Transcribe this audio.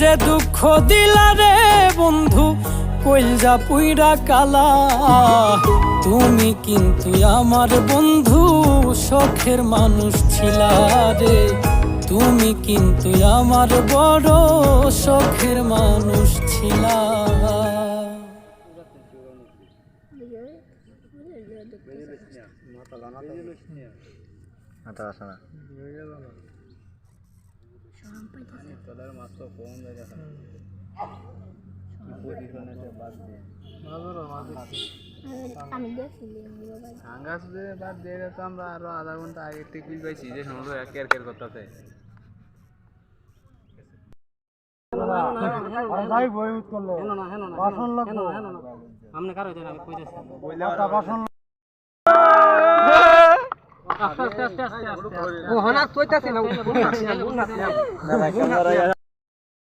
যে দুঃখ দিলা রে বন্ধু কইলজা পুইরা কালা। তুমি কিন্তু আমার বন্ধু শখের মানুষ ছিলা রে। তুমি কিন্তু আমার বড় শখের মানুষ ছিলা। মাথা আসে না? আমরা আরও আধা ঘণ্টা আগে থেকে পাইছি যে সমস্ত কেয়ার কেয়ার করতেছে যাই বই উঠ বাসন লাগবে আমনে কারও আমি বাসন আস্তে আস্তে আস্তে আস্তে না